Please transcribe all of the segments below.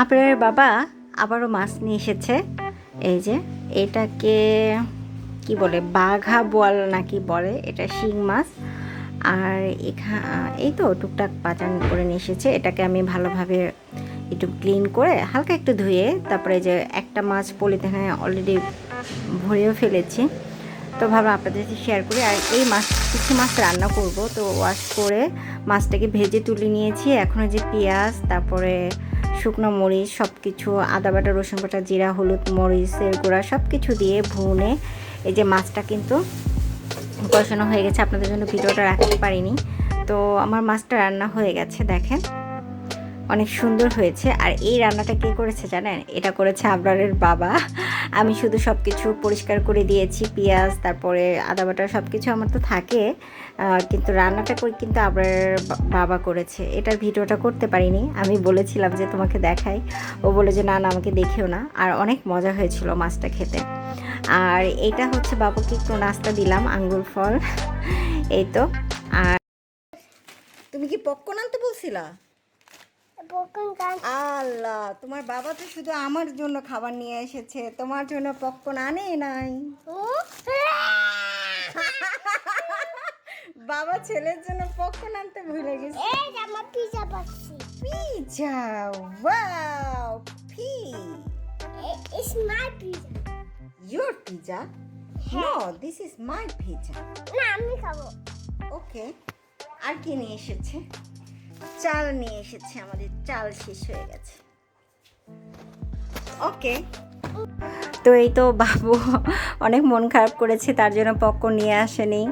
আপনার বাবা আবারও মাছ নিয়ে এসেছে। এই যে, এটাকে কি বলে, বাঘা বোয়াল নাকি বলে, এটা শিং মাছ। আর এখা, এই তো টুকটাক পাচান করে নিয়ে এসেছে। এটাকে আমি ভালোভাবে একটু ক্লিন করে হালকা একটু ধুয়ে, তারপরে যে একটা মাছ পলিথিনে অলরেডি ভরেও ফেলেছি। তো ভাবলাম আপনাদের সাথে শেয়ার করি। আর এই মাছ, কিছু মাছ রান্না করব। তো ওয়াশ করে মাছটাকে ভেজে তুলে নিয়েছি। এখনও যে পেঁয়াজ, তারপরে শুকনো মরিচ সব কিছু আদা বাটা, রসুন বাটা, জিরা, হলুদ মরিচের গুঁড়া সব কিছু দিয়ে ভুনে এই যে মাছটা কিন্তু কষানো হয়ে গেছে। আপনাদের জন্য ভিডিওটা রাখতে পারিনি। তো আমার মাছটা রান্না হয়ে গেছে, দেখেন। অনেক সুন্দর হয়েছে। আর এই রান্নাটা কে করেছে জানেন? এটা করেছে আবরারের বাবা। আমি শুধু সব কিছু পরিষ্কার করে দিয়েছি, পেঁয়াজ, তারপরে আদা বাটা সব কিছু আমার তো থাকে। কিন্তু রান্নাটা করে কিন্তু আবরারের বাবা করেছে। এটার ভিডিওটা করতে পারিনি। আমি বলেছিলাম যে তোমাকে দেখাই। ও বলে যে, না না, আমাকে দেখেও না। আর অনেক মজা হয়েছিল মাছটা খেতে। আর এটা হচ্ছে, বাবুকে একটু নাস্তা দিলাম, আঙ্গুর ফল। এই তো। আর তুমি কি পপকর্ন আনতে বলছিলা? আল্লাহ তোমার বাবা তো শুধু আমার জন্য খাবার নিয়ে এসেছে তোমার জন্য পপকর্ন আনে নাই। বাবা ছেলের জন্য পপকর্ন আনতে ভুলে গেছে। এই আমার পিজা পাচ্ছি। Pizza wow P it's my pizza your pizza no this is my pizza না আমি খাব। ওকে আর কি নিয়ে এসেছে? চাল নিয়ে এসেছে, আমাদের চাল শেষ হয়ে গেছে। ওকে তো এই তো বাবু অনেক মন খারাপ করেছে, তার জন্য পক্ক নিয়ে আসেনি।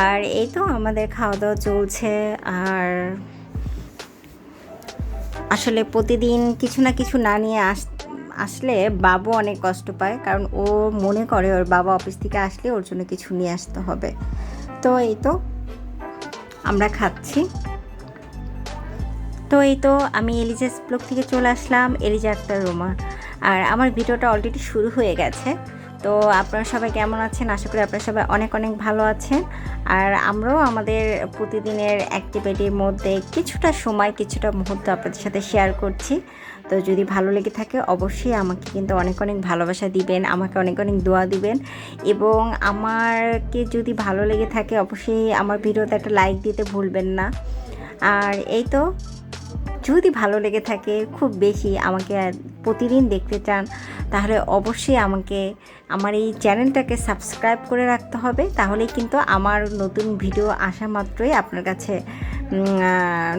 আর এই তো আমাদের খাওয়া দাওয়া চলছে, আর আসলে প্রতিদিন কিছু না কিছু না নিয়ে আস, আসলে বাবু অনেক কষ্ট পায়, কারণ ও মনে করে ওর বাবা অফিস থেকে আসলে ওর জন্য কিছু নিয়ে আসতে হবে। তো এই তো আমরা খাচ্ছি। তো এই তো আমি এলিজাস ব্লগ থেকে চলে আসলাম, এলিজা আক্তার রোমা। আর আমার ভিডিওটা অলরেডি শুরু হয়ে গেছে। তো আপনারা সবাই কেমন আছেন? আশা করি আপনারা সবাই অনেক অনেক ভালো আছেন। আর আমরাও আমাদের প্রতিদিনের অ্যাক্টিভিটির মধ্যে কিছুটা সময়, কিছুটা মুহূর্ত আপনাদের সাথে শেয়ার করছি। তো যদি ভালো লেগে থাকে, অবশ্যই আমাকে কিন্তু অনেক অনেক ভালোবাসা দিবেন, আমাকে অনেক অনেক দোয়া দিবেন। এবং আমারকে যদি ভালো লেগে থাকে, অবশ্যই আমার ভিডিওতে একটা লাইক দিতে ভুলবেন না। আর এই তো যদি ভালো লেগে থাকে, খুব বেশি আমাকে প্রতিদিন দেখতে চান, তাহলে অবশ্যই আমাকে, আমার এই চ্যানেলটাকে সাবস্ক্রাইব করে রাখতে হবে। তাহলে কিন্তু আমার নতুন ভিডিও আসা মাত্রই আপনার কাছে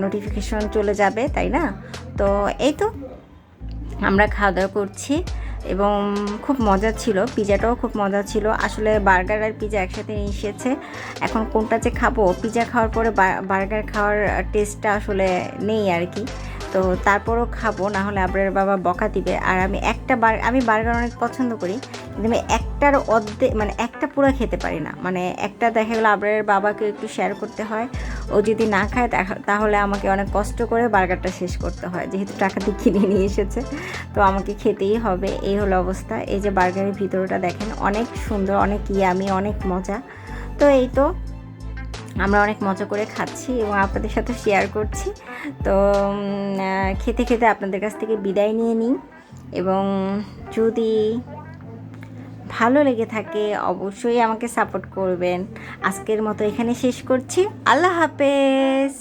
নোটিফিকেশন চলে যাবে, তাই না? তো এই তো, আমরা খাওয়া দাওয়া করছি। এবং খুব মজা ছিল পিজাটাও খুব মজা ছিল। আসলে বার্গার আর পিজা একসাথে নিয়ে এসেছে এখন কোনটা যে খাব? পিজা খাওয়ার পরে বার্গার খাওয়ার টেস্টটা আসলে নেই আর কি। তো তারপরও খাব, না হলে বাবা বকা দিবে। আর আমি একটা বার, আমি বার্গার অনেক পছন্দ করি, কিন্তু আমি একটার অর্ধেক মানে একটা পুরো খেতে পারি না। মানে একটা দেখা গেলো আবরের বাবাকে একটু শেয়ার করতে হয়। ও যদি না খায় তাহলে আমাকে অনেক কষ্ট করে বার্গারটা শেষ করতে হয়। যেহেতু টাকা দিয়ে কিনে নিয়ে এসেছে। তো আমাকে খেতেই হবে। এই হলো অবস্থা। এই যে বার্গারের ভিতরটা দেখেন, অনেক সুন্দর, অনেক ইয়ামি অনেক মজা। তো এই তো আমরা অনেক মজা করে খাচ্ছি এবং আপনাদের সাথে শেয়ার করছি। তো খেতে খেতে আপনাদের কাছ থেকে বিদায় নিয়ে নিই। এবং যদি ভালো লেগে থাকে অবশ্যই আমাকে সাপোর্ট করবেন। আজকের মতো এখানে শেষ করছি। আল্লাহ হাফেজ।